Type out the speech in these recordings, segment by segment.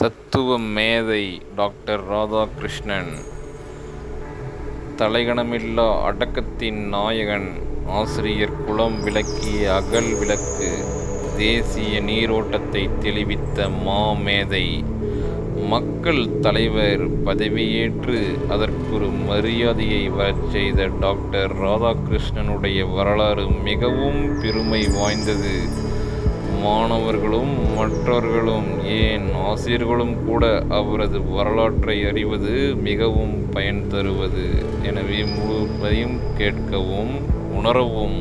தத்துவ மேதை டாக்டர் ராதாகிருஷ்ணன். தலைகணமில்லா அடக்கத்தின் நாயகன் ஆசிரியர் குலம் விளக்கிய அகல் விளக்கு தேசிய நீரோட்டத்தை தெளிவித்த மாமேதை. மக்கள் தலைவர் பதவியேற்று அதற்கொரு மரியாதையை வரச் செய்த டாக்டர் ராதாகிருஷ்ணனுடைய வரலாறு மிகவும் பெருமை வாய்ந்தது. மாணவர்களும் மற்றவர்களும் ஏன் ஆசிரியர்களும் கூட அவரது வரலாற்றை அறிவது மிகவும் பயன் தருவது. எனவே முழுவதையும் கேட்கவும் உணரவும்.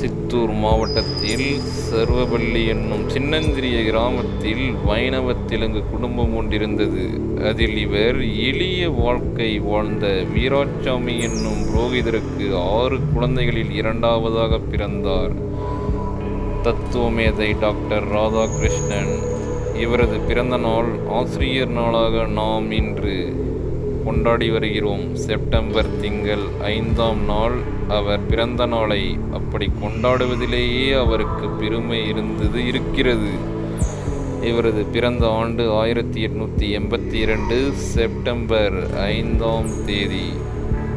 சித்தூர் மாவட்டத்தில் சர்வபள்ளி என்னும் சின்னஞ்சிறிய கிராமத்தில் வைணவ தெலுங்கு குடும்பம் ஒன்றிருந்தது. அதில் இவர் எளிய வாழ்க்கை வாழ்ந்த வீராசாமி என்னும் புரோகிதருக்கு ஆறு குழந்தைகளில் இரண்டாவதாக பிறந்தார். தத்துவமேதை டாக்டர் ராதாகிருஷ்ணன். இவரது பிறந்த நாள் ஆசிரியர் நாளாக நாம் இன்று கொண்டாடி வருகிறோம். செப்டம்பர் திங்கள் ஐந்தாம் நாள். அவர் பிறந்த நாளை அப்படி கொண்டாடுவதிலேயே அவருக்கு பெருமை இருந்தது இருக்கிறது. இவரது பிறந்த ஆண்டு ஆயிரத்தி எட்நூற்றி எண்பத்தி இரண்டு செப்டம்பர் ஐந்தாம் தேதி.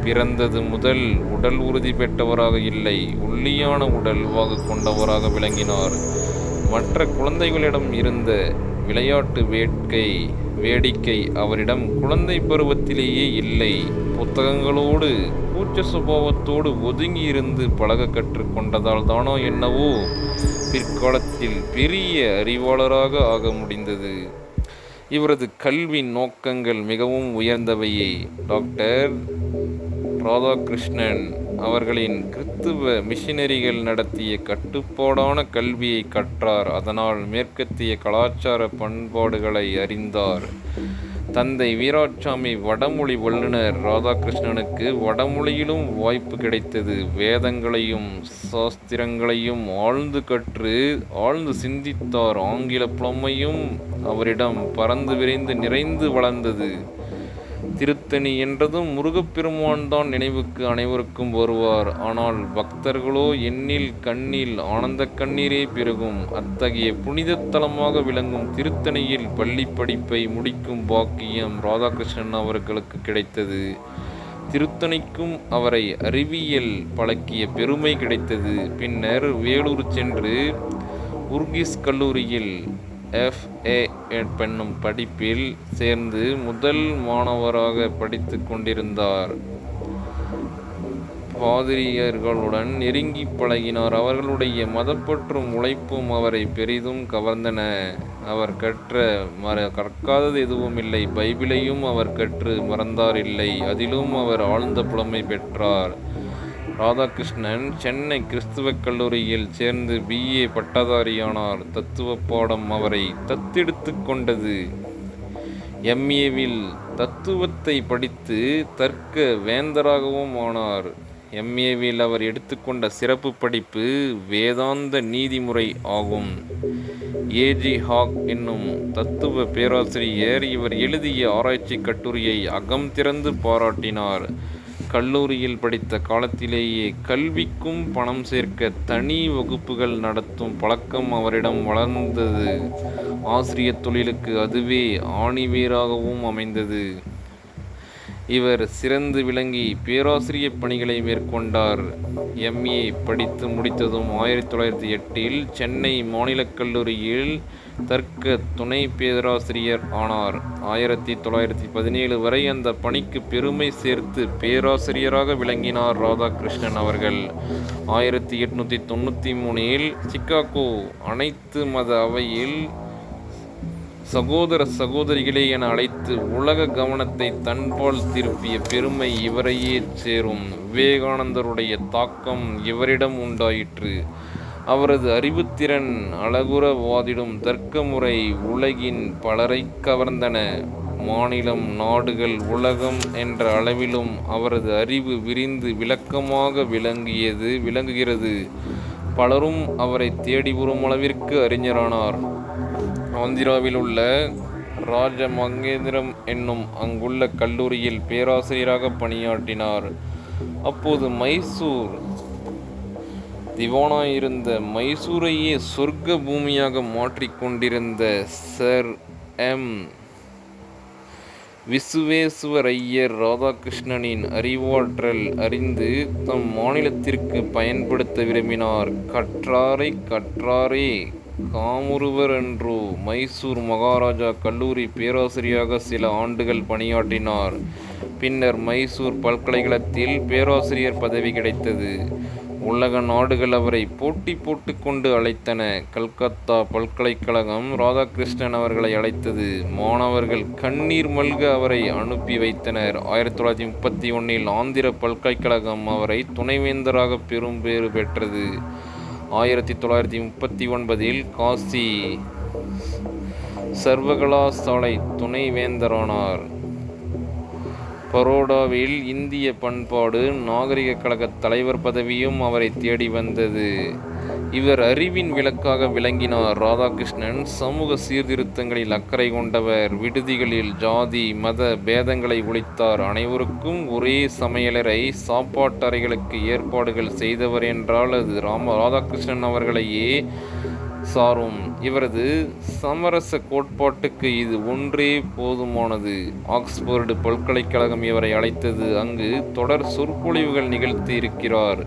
பிறந்தது முதல் உடல் உறுதி பெற்றவராக இல்லை ஒல்லியான உடல் வாகு கொண்டவராக விளங்கினார். மற்ற குழந்தைகளிடம் இருந்த விளையாட்டு வேட்கை வேடிக்கை அவரிடம் குழந்தை பருவத்திலேயே இல்லை. புத்தகங்களோடு கூச்ச சுபாவத்தோடு ஒதுங்கி இருந்து பழக கற்றுக்கொண்டதால் தானோ என்னவோ பிற்காலத்தில் பெரிய அறிவாளராக ஆக முடிந்தது. இவரது கல்வி நோக்கங்கள் மிகவும் உயர்ந்தவையே. டாக்டர் ராதாகிருஷ்ணன் அவர்களின் கிறித்துவ மிஷினரிகள் நடத்திய கட்டுப்பாடான கல்வியை கற்றார். அதனால் மேற்கத்திய கலாச்சார பண்பாடுகளை அறிந்தார். தந்தை வீராட்சாமி வடமொழி வல்லுநர் ராதாகிருஷ்ணனுக்கு வடமொழியிலும் வாய்ப்பு கிடைத்தது. வேதங்களையும் சாஸ்திரங்களையும் ஆழ்ந்து கற்று ஆழ்ந்து சிந்தித்தார். ஆங்கில புலமையும் அவரிடம் பறந்து விரைந்து நிறைந்து வளர்ந்தது. திருத்தணி என்றதும் முருகப்பெருமான் தான் நினைவுக்கு அனைவருக்கும் வருவார். ஆனால் பக்தர்களோ எண்ணில் கண்ணில் ஆனந்த கண்ணீரே பெருகும். அத்தகைய புனித தலமாக விளங்கும் திருத்தணியில் பள்ளி படிப்பை முடிக்கும் பாக்கியம் ராதாகிருஷ்ணன் அவர்களுக்கு கிடைத்தது. திருத்தணிக்கும் அவரை அறிவியல் பழக்கிய பெருமை கிடைத்தது. பின்னர் வேலூர் சென்று உர்கிஸ் கல்லூரியில் எஃப்ஏ என்னும் படிப்பில் சேர்ந்து முதல் மாணவராக படித்து கொண்டிருந்தார். பாதிரியர்களுடன் நெருங்கி பழகினார். அவர்களுடைய மதப்பற்றும் உழைப்பும் அவரை பெரிதும் கவர்ந்தன. அவர் கற்ற மற கற்காதது எதுவும் இல்லை. பைபிளையும் அவர் கற்று மறந்தார் இல்லை. அதிலும் அவர் ஆழ்ந்த புலமை பெற்றார். ராதாகிருஷ்ணன் சென்னை கிறிஸ்துவ கல்லூரியில் சேர்ந்து பிஏ பட்டதாரியானார். தத்துவ பாடம் அவரை தத்தெடுத்து கொண்டது. எம்ஏவில் தத்துவத்தை படித்து தர்க்க வேந்தராகவும் ஆனார். எம்ஏவில் அவர் எடுத்துக்கொண்ட சிறப்பு படிப்பு வேதாந்த நீதிமுறை ஆகும். ஏஜி ஹாக் என்னும் தத்துவ பேராசிரியர் இவர் எழுதிய ஆராய்ச்சி கட்டுரையை அகம் திறந்து பாராட்டினார். கல்லூரியில் படித்த காலத்திலேயே கல்விக்கும் பணம் சேர்க்க தனி வகுப்புகள் நடத்தும் பழக்கம் அவரிடம் வளர்ந்தது. ஆசிரியர் தொழிலுக்கு அதுவே ஆணிவேராகவும் அமைந்தது. இவர் சிறந்து விளங்கி பேராசிரிய பணிகளை மேற்கொண்டார். எம்ஏ படித்து முடித்ததும் ஆயிரத்தி தொள்ளாயிரத்தி எட்டில் சென்னை மாநிலக் கல்லூரியில் தர்க்க துணை பேராசிரியர் ஆனார். ஆயிரத்தி தொள்ளாயிரத்தி பதினேழு வரை அந்த பணிக்கு பெருமை சேர்த்து பேராசிரியராக விளங்கினார் ராதாகிருஷ்ணன் அவர்கள். ஆயிரத்தி எட்நூற்றி தொண்ணூற்றி மூணில் சிக்காகோ அனைத்து மத அவையில் சகோதர சகோதரிகளே என அழைத்து உலக கவனத்தை தன்பால் திருப்பிய பெருமை இவரையே சேரும். விவேகானந்தருடைய தாக்கம் இவரிடம் உண்டாயிற்று. அவரது அறிவுத்திறன் அழகுற வாதிடும் தர்க்க முறை உலகின் பலரை கவர்ந்தன. மாநிலம் நாடுகள் உலகம் என்ற அளவிலும் அவரது அறிவு விரிந்து விளக்கமாக விளங்கியது விளங்குகிறது. பலரும் அவரை தேடி வரும் அளவிற்கு அறிஞரானார். ஆந்திராவில் உள்ள ராஜமங்கேந்திரம் என்னும் அங்குள்ள கல்லூரியில் பேராசிரியராக பணியாற்றினார். அப்போது மைசூர் திவானாயிருந்த மைசூரையே சொர்க்க பூமியாக மாற்றிக்கொண்டிருந்த சர் எம். விசுவேஸ்வரையர் ராதாகிருஷ்ணனின் அறிவாற்றல் அறிந்து தம் மாநிலத்திற்கு பயன்படுத்த விரும்பினார். கற்றாரை கற்றாரே. காமுருவர் என்று மைசூர் மகாராஜா கல்லூரி பேராசிரியராக சில ஆண்டுகள் பணியாற்றினார். பின்னர் மைசூர் பல்கலைக்கழகத்தில் பேராசிரியர் பதவி கிடைத்தது. உலக நாடுகள் அவரை போட்டி போட்டு கொண்டு அழைத்தன. கல்கத்தா பல்கலைக்கழகம் ராதாகிருஷ்ணன் அவர்களை அழைத்தது. மாணவர்கள் கண்ணீர் மல்க அவரை அனுப்பி வைத்தனர். ஆயிரத்தி தொள்ளாயிரத்தி முப்பத்தி ஒன்றில் ஆந்திர பல்கலைக்கழகம் அவரை துணைவேந்தராக பெரும் பேறு பெற்றது. ஆயிரத்தி தொள்ளாயிரத்தி முப்பத்தி ஒன்பதில் காசி சர்வகலாசாலை துணைவேந்தரானார். பரோடாவில் இந்திய பண்பாடு நாகரிக கழக தலைவர் பதவியும் அவரை தேடி வந்தது. இவர் அறிவின் விளக்காக விளங்கினார். ராதாகிருஷ்ணன் சமூக சீர்திருத்தங்களில் அக்கறை கொண்டவர் விடுதிகளில் ஜாதி மத பேதங்களை ஒழித்தார். அனைவருக்கும் ஒரே சமையலறை சாப்பாட்டறைகளுக்கு ஏற்பாடுகள் செய்தவர் என்றால் அது ராம ராதாகிருஷ்ணன் அவர்களையே சாரும் இவரது சமரச கோட்பாட்டுக்கு இது ஒன்றே போதுமானது. ஆக்ஸ்போர்டு பல்கலைக்கழகம் இவரை அழைத்தது அங்கு தொடர் சொற்பொழிவுகள் நிகழ்த்தி இருக்கிறார்.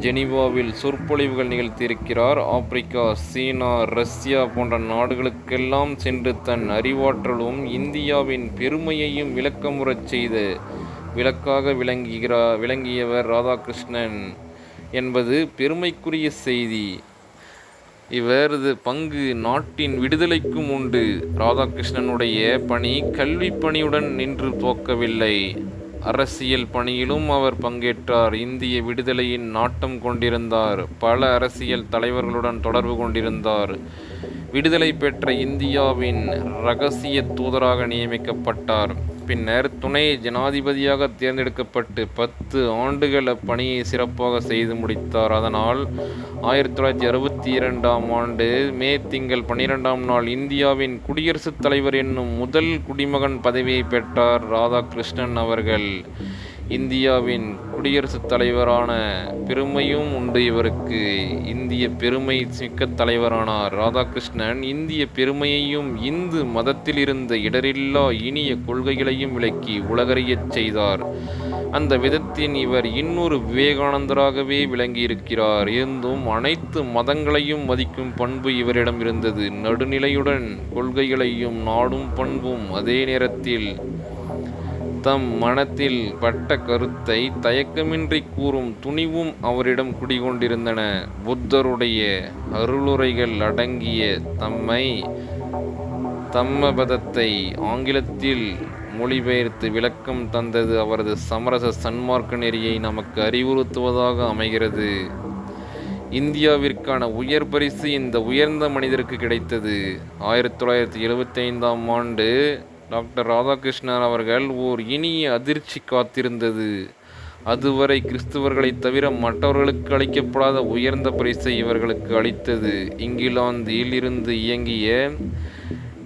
ஜெனீவாவில் சொற்பொழிவுகள் நிகழ்த்தியிருக்கிறார் ஆப்பிரிக்கா சீனா ரஷ்யா போன்ற நாடுகளுக்கெல்லாம் சென்று தன் அறிவாற்றலும் இந்தியாவின் பெருமையையும் விளக்கமுறச் செய்த விளக்காக விளங்குகிறார் விளங்கியவர் ராதாகிருஷ்ணன். என்பது பெருமைக்குரிய செய்தி. இவரது பங்கு நாட்டின் விடுதலைக்கும் உண்டு. ராதாகிருஷ்ணனுடைய பணி கல்வி பணியுடன் நின்று போக்கவில்லை. அரசியல் பணியிலும் அவர் பங்கேற்றார். இந்திய விடுதலையின் நாட்டம் கொண்டிருந்தார். பல அரசியல் தலைவர்களுடன் தொடர்பு கொண்டிருந்தார். விடுதலை பெற்ற இந்தியாவின் இரகசிய தூதராக நியமிக்கப்பட்டார். பின்னர் துணை ஜனாதிபதியாக தேர்ந்தெடுக்கப்பட்டு பத்து ஆண்டுகள் அப்பணியை சிறப்பாக செய்து முடித்தார். அதனால் ஆயிரத்தி தொள்ளாயிரத்தி அறுபத்தி இரண்டாம் ஆண்டு மே திங்கள் பன்னிரெண்டாம் நாள் இந்தியாவின் குடியரசுத் தலைவர் என்னும் முதல் குடிமகன் பதவியை பெற்றார் ராதாகிருஷ்ணன் அவர்கள். இந்தியாவின் குடியரசுத் தலைவரான பெருமையும் உண்டு இவருக்கு. இந்திய பெருமை மிக்க தலைவரானார் ராதாகிருஷ்ணன் இந்திய பெருமையையும் இந்து மதத்தில் இருந்த இடரில்லா இனிய கொள்கைகளையும் விளக்கி உலகறியச் செய்தார். அந்த விதத்தின் இவர் இன்னொரு விவேகானந்தராகவே விளங்கியிருக்கிறார். இருந்தும் அனைத்து மதங்களையும் மதிக்கும் பண்பு இவரிடம் இருந்தது. நடுநிலையுடன் கொள்கைகளையும் நாடும் பண்பும் அதே நேரத்தில் தம் மனத்தில் பட்ட கருத்தை தயக்கமின்றி கூறும் துணிவும் அவரிடம் குடிகொண்டிருந்தன. புத்தருடைய அருளுரைகள் அடங்கிய தம்மை தம்மபதத்தை ஆங்கிலத்தில் மொழிபெயர்த்து விளக்கம் தந்தது அவரது சமரச சன்மார்க்க நெறியை நமக்கு அறிவுறுத்துவதாக அமைகிறது. இந்தியாவிற்கான உயர் பரிசு இந்த உயர்ந்த மனிதருக்கு கிடைத்தது. ஆயிரத்தி தொள்ளாயிரத்தி எழுபத்தி ஐந்தாம் ஆண்டு டாக்டர் ராதாகிருஷ்ணன் அவர்கள் ஓர் இனிய அதிர்ச்சி காத்திருந்தது. அதுவரை கிறிஸ்துவர்களை தவிர மற்றவர்களுக்கு அளிக்கப்படாத உயர்ந்த பரிசை இவர்களுக்கு அளித்தது. இங்கிலாந்தில் இருந்து இயங்கிய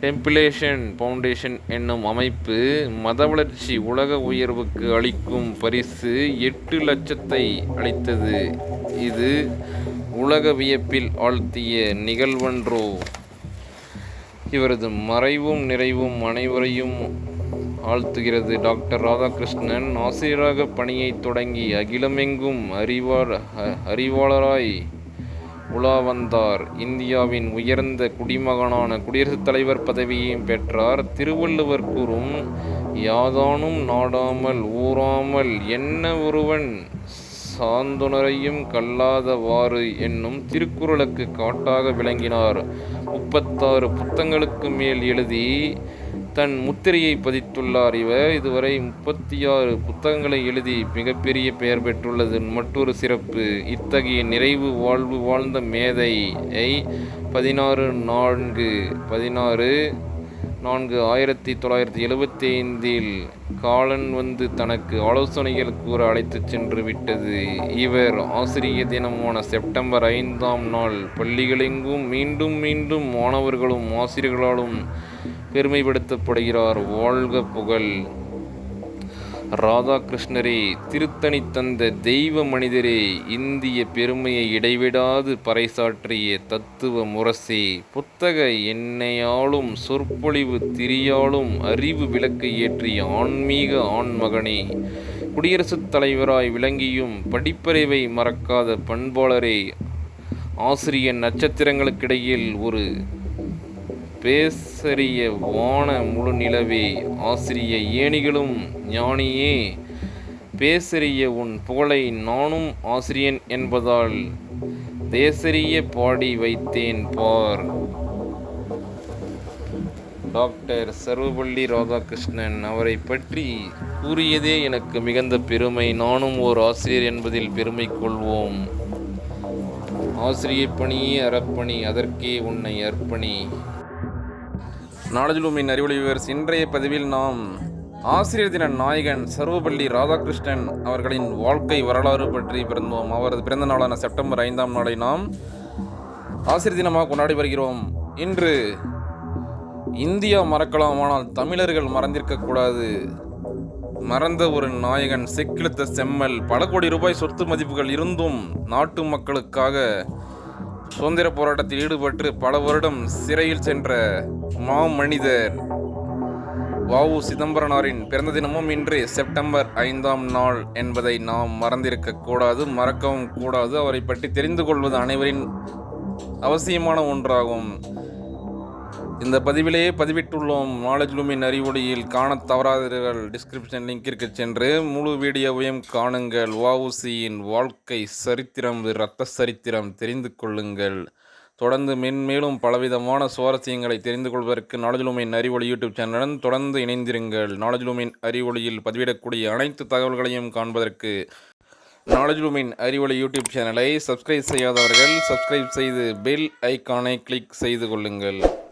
டெம்பிளேஷன் ஃபவுண்டேஷன் என்னும் அமைப்பு மத வளர்ச்சி உலக உயர்வுக்கு அளிக்கும் பரிசு எட்டு லட்சத்தை அளித்தது. இது உலக வியப்பில் ஆழ்த்திய நிகழ்வன்றோ? இவரது மறைவும் நிறைவும் அனைவரையும் ஆழ்த்துகிறது. டாக்டர் ராதாகிருஷ்ணன் ஆசிரியராக பணியை தொடங்கி அகிலமெங்கும் அறிவார் அறிவாளராய் உலா வந்தார். இந்தியாவின் உயர்ந்த குடிமகனான குடியரசுத் தலைவர் பதவியையும் பெற்றார். திருவள்ளுவர் கூறும் யாதானும் நாடாமல் ஊறாமல் என்ன ஒருவன் சாந்துணரையும் கல்லாதவாறு என்னும் திருக்குறளுக்கு காட்டாக விளங்கினார். முப்பத்தாறு புத்தங்களுக்கு மேல் எழுதி தன் முத்திரையை பதித்துள்ளார் இவர். இதுவரை முப்பத்தி ஆறு புத்தகங்களை எழுதி மிகப்பெரிய பெயர் பெற்றுள்ளது. மற்றொரு சிறப்பு இத்தகைய நிறைவு வாழ்வு வாழ்ந்த மேதையை பதினாறு நான்கு பதினாறு நான்கு ஆயிரத்தி தொள்ளாயிரத்தி எழுபத்தி ஐந்தில் காலன் வந்து தனக்கு ஆலோசனைகள் கூற அழைத்துச் சென்று விட்டது. இவர் ஆசிரியர் தினமான செப்டம்பர் ஐந்தாம் நாள் பள்ளிகளெங்கும் மீண்டும் மீண்டும் மாணவர்களும் ஆசிரியர்களாலும் பெருமைப்படுத்தப்படுகிறார். வாழ்க புகழ். ராதாகிருஷ்ணரே திருத்தணி தந்த தெய்வ மனிதரே இந்திய பெருமையை இடைவிடாது பறைசாற்றிய தத்துவ முரசே. புத்தக எண்ணெயாலும் சொற்பொழிவு திரியாலும் அறிவு விளக்கு ஏற்றிய ஆன்மீக ஆண்மகனே. குடியரசுத் தலைவராய் விளங்கியும் படிப்பறிவை மறக்காத பண்பாளரே ஆசிரியன் நட்சத்திரங்களுக்கிடையில் ஒரு பேசரிய வான முழு நிலவே ஆசிரிய ஏணிகளும் ஞானியே. பேசறிய உன் புகழை நானும் ஆசிரியன் என்பதால் தேசரிய பாடி வைத்தேன் பார். டாக்டர் சர்வபள்ளி ராதாகிருஷ்ணன் அவரை பற்றி கூறியதே எனக்கு மிகுந்த பெருமை. நானும் ஓர் ஆசிரியர் என்பதில் பெருமை கொள்வோம். ஆசிரியப் பணியே அறப்பணி அதற்கே உன்னை அர்ப்பணி. நாடஜுலுமின் அறிவொளி விவர்ஸ் இன்றைய பதிவில் நாம் ஆசிரியர் தின நாயகன் சர்வபள்ளி ராதாகிருஷ்ணன் அவர்களின் வாழ்க்கை வரலாறு பற்றி பிறந்தோம். அவரது பிறந்த நாளான செப்டம்பர் ஐந்தாம் நாளை நாம் ஆசிரியர் தினமாக கொண்டாடி வருகிறோம். இன்று இந்தியா மறக்கலாம் ஆனால் தமிழர்கள் மறந்திருக்கக்கூடாது மறந்த ஒரு நாயகன் செக்கிழுத்த செம்மல் பல கோடி ரூபாய் சொத்து மதிப்புகள் இருந்தும் நாட்டு மக்களுக்காக சுதந்திர போராட்டத்தில் ஈடுபட்டு பல வருடம் சிறையில் சென்ற மாமனிதர் வாவு சிதம்பரனாரின் பிறந்த தினமும் இன்று செப்டம்பர் ஐந்தாம் நாள் என்பதை நாம் மறந்திருக்க கூடாது மறக்கவும் கூடாது. அவரை பற்றி தெரிந்து கொள்வது அனைவரின் அவசியமான ஒன்றாகும். இந்த பதிவிலேயே பதிவிட்டுள்ளோம். நாலேஜ் லூமின் அறிவொளியில் காணத் தவறாதீர்கள். டிஸ்கிரிப்ஷன் லிங்கிற்கு சென்று முழு வீடியோவையும் காணுங்கள். வவுசியின் வாழ்க்கை சரித்திரம் இரத்த சரித்திரம் தெரிந்து கொள்ளுங்கள். தொடர்ந்து மென்மேலும் பலவிதமான சுவாரஸ்யங்களை தெரிந்து கொள்வதற்கு நாலேஜ் லூமின் அறிவொளி யூடியூப் சேனலுடன் தொடர்ந்து இணைந்திருங்கள். நாலேஜ் லூமின் அறிவொளியில் பதிவிடக்கூடிய அனைத்து தகவல்களையும் காண்பதற்கு நாலேஜ் லூமின் அறிவொளி யூடியூப் சேனலை சப்ஸ்கிரைப் செய்யாதவர்கள் சப்ஸ்கிரைப் செய்து பெல் ஐக்கானை கிளிக் செய்து கொள்ளுங்கள்.